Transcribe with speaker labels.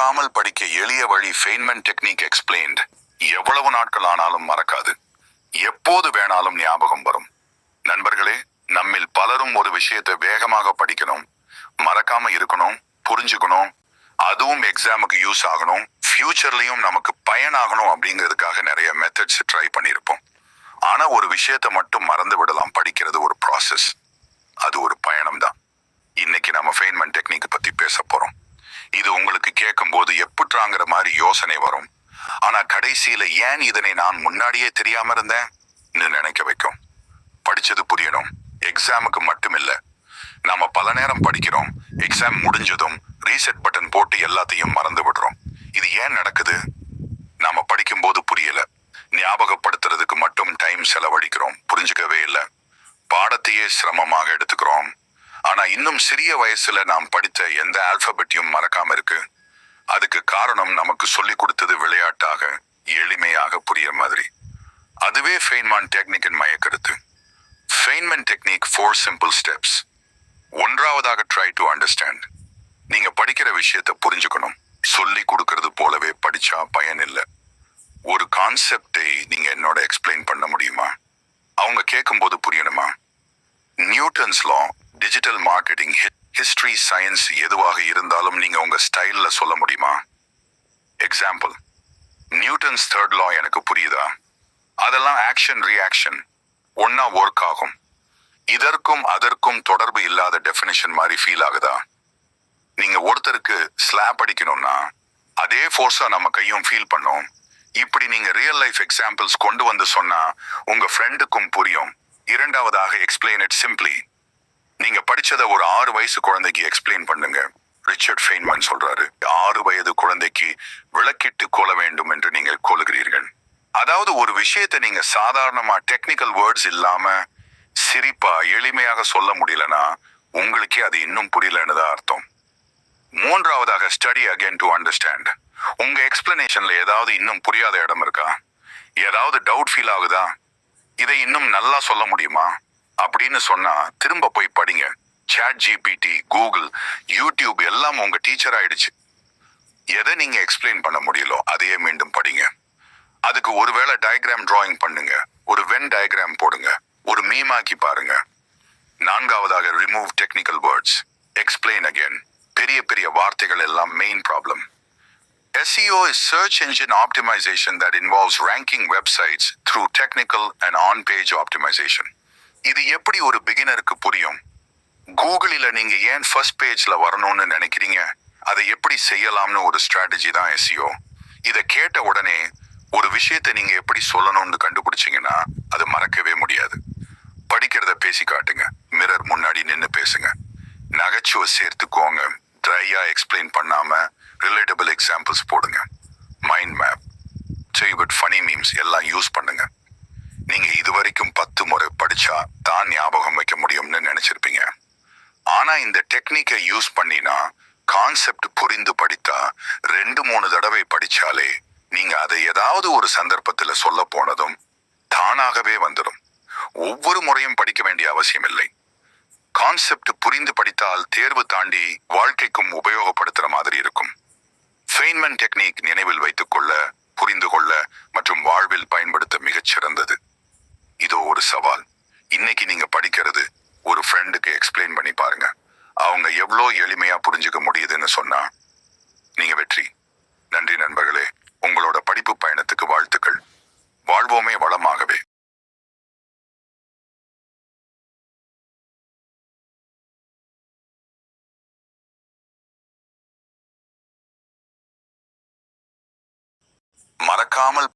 Speaker 1: மறக்காமல் படிக்க எளிய வழி ஃபெயின்மென்ட் டெக்னிக் எக்ஸ்பிளைன்ட் எவ்வளவு நாட்கள் ஆனாலும் மறக்காது. எப்போது வேணாலும் ஞாபகம் வரும். நண்பர்களே நம்மில் பலரும் ஒரு விஷயத்தை வேகமாக படிக்கணும் மறக்காம இருக்கணும் புரிஞ்சுக்கணும் அதுவும் எக்ஸாமுக்கு யூஸ் ஆகணும் ஃபியூச்சர்லையும் நமக்கு பயனாகணும் அப்படிங்கிறதுக்காக நிறைய மெத்தட்ஸ் ட்ரை பண்ணியிருப்போம். ஆனா ஒரு விஷயத்தை மட்டும் மறந்து விடலாம் படிக்கிறது ஒரு ப்ராசஸ் அது ஒரு பயணம் தான் இன்னைக்கு நம்ம ஃபெயின்மென்ட் டெக்னிக் பத்தி பேச போறோம் இது உங்களுக்கு கேட்கும்போது எப்படிறாங்கிற மாதிரி யோசனை வரும். ஆனா கடைசியில ஏன் இதனை நான் முன்னாடியே தெரியாம இருந்தேன்? நினைக்க வைக்கும். படிச்சது புரியணும். எக்ஸாமுக்கு மட்டும் இல்ல நாம பல நேரம் படிக்கிறோம். எக்ஸாம் முடிஞ்சதும் ரீசெட் பட்டன் போட்டு எல்லாத்தையும் மறந்து விடுறோம். இது ஏன் நடக்குது? நாம படிக்கும்போது புரியல. ஞாபகப்படுத்துறதுக்கு மட்டும் டைம் செலவழிக்கிறோம். புரிஞ்சுக்கவே இல்லை. பாடத்தையே சிரமமாக எடுத்துக்கிறோம். ஆனா இன்னும் சிறிய வயசுல நாம் படித்த எந்த ஆல்பபெட்டையும் மறக்காம இருக்கு. அதுக்கு காரணம் நமக்கு சொல்லி கொடுத்தது விளையாட்டாக எளிமையாக புரியுற மாதிரி. அதுவே ஃபெயின்மான் டெக்னிக்கின் மயக்கருத்து. Feynman technique four simple steps ஒன்றாவதாக try to understand நீங்க படிக்கிற விஷயத்தை புரிஞ்சுக்கணும். சொல்லி கொடுக்கறது போலவே படிச்சா பயன் இல்லை. ஒரு கான்செப்டை நீங்க என்னோட எக்ஸ்பிளைன் பண்ண முடியுமா? அவங்க கேட்கும்போது புரியணுமா? Newton's law digital marketing history science எதுவாக இருந்தாலும் நீங்க சொல்ல முடியுமா? எக்ஸாம்பிள் நியூட்டன்ஸ் தேர்ட் லா எனக்கு புரியுதா? அதெல்லாம் ஆக்ஷன் ரியாக்ஷன் ஒன்னா ஒர்க் ஆகும். இதற்கும் அதற்கும் தொடர்பு இல்லாத டெஃபினிஷன் மாதிரி ஃபீல் ஆகுதா? நீங்க ஒருத்தருக்கு ஸ்லாப் அடிக்கணும்னா அதே ஃபோர்ஸா நம்ம கையும் ஃபீல் பண்ணோம். இப்படி நீங்க ரியல் லைஃப் எக்ஸாம்பிள்ஸ் கொண்டு வந்து சொன்னா உங்க ஃப்ரெண்டுக்கும் புரியும். இரண்டாவதாக எக்ஸ்பிளைன் இட் சிம்பிளி நீங்க படிச்சதை ஒரு ஆறு வயசு குழந்தைக்கு எக்ஸ்பிளைன் பண்ணுங்க. ரிச்சர்ட் ஃபெய்ன்மன் சொல்றாரு ஆறு வயது குழந்தைக்கு விளக்கிட்டு கொள்ள வேண்டும் என்று நீங்கள் கோலுகிறீர்கள். அதாவது ஒரு விஷயத்தை நீங்க சாதாரணமா டெக்னிக்கல் வேர்ட்ஸ் இல்லாம சிரிப்பா எளிமையாக சொல்ல முடியலனா உங்களுக்கே அது இன்னும் புரியலன்னு தான் அர்த்தம். மூன்றாவதாக ஸ்டடி அகைன் டு அண்டர்ஸ்டாண்ட் உங்க எக்ஸ்பிளனேஷன்ல ஏதாவது இன்னும் புரியாத இடம் இருக்கா? ஏதாவது டவுட் ஃபீல் ஆகுதா? இதை இன்னும் நல்லா சொல்ல முடியுமா? அப்படின்னு சொன்னா திரும்ப போய் படிங்க. சாட் ஜிபிடி கூகுள் யூடியூப் எல்லாம் உங்க டீச்சர் ஆயிடுச்சு. எதை நீங்க எக்ஸ்பிளைன் பண்ண முடியலோ அதையே மீண்டும் படிங்க. அதுக்கு ஒருவேளை டயக்ராம் டிராயிங் பண்ணுங்க. ஒரு வென் டயக்ராம் போடுங்க. ஒரு மீமாக்கி பாருங்க. நான்காவதாக remove technical words explain again பெரிய பெரிய வார்த்தைகள் எல்லாம் main problem SEO is search engine optimization that involves ranking websites through technical and on-page optimization. இது எப்படி ஒரு பிகினருக்கு புரியும்? கூகுளில் நீங்கள் ஏன் ஃபர்ஸ்ட் பேஜில் வரணும்னு நினைக்கிறீங்க? அதை எப்படி செய்யலாம்னு ஒரு ஸ்ட்ராட்டஜி தான் எஸ்இஓ இதை கேட்ட உடனே ஒரு விஷயத்தை நீங்கள் எப்படி சொல்லணும்னு கண்டுபிடிச்சிங்கன்னா அது மறக்கவே முடியாது. படிக்கிறத பேசி காட்டுங்க. மிரர் முன்னாடி நின்று பேசுங்க. நகைச்சுவை சேர்த்துக்கோங்க. ட்ரையாக எக்ஸ்பிளைன் பண்ணாமல் ரிலேட்டபிள் எக்ஸாம்பிள்ஸ் போடுங்க. Mind map favourite funny memes எல்லாம் யூஸ் பண்ணுங்க. இது இதுவரைக்கும் பத்து முறை படித்தா தான் ஞாபகம் வைக்க முடியும்னு நினச்சிருப்பீங்க. ஆனா இந்த டெக்னிக்கை யூஸ் பண்ணினா கான்செப்ட் புரிந்து படித்தா ரெண்டு மூணு தடவை படிச்சாலே நீங்க அதை ஏதாவது ஒரு சந்தர்ப்பத்துல சொல்ல போனதும் தானாகவே வந்துடும் ஒவ்வொரு முறையும் படிக்க வேண்டிய அவசியம் இல்லை கான்செப்ட் புரிந்து படித்தால் தேர்வு தாண்டி வாழ்க்கைக்கும் உபயோகப்படுத்துற மாதிரி இருக்கும். ஃபெயின்மென் டெக்னிக் நினைவில் வைத்துக் கொள்ள புரிந்து கொள்ள மற்றும் வாழ்வில் பயன்படுத்த மிகச் சிறந்தது இதோ ஒரு சவால். இன்னைக்கு நீங்க படிக்கிறது ஒரு ஃப்ரெண்டுக்கு எக்ஸ்பிளைன் பண்ணி பாருங்க அவங்க எவ்வளோ எளிமையா புரிஞ்சுக்க முடியுதுன்னு சொன்னா நீங்க வெற்றி. நன்றி நண்பர்களே. உங்களோட படிப்பு பயணத்துக்கு வாழ்த்துக்கள். வாழ்வோமே வளமாகவே. மறக்காமல்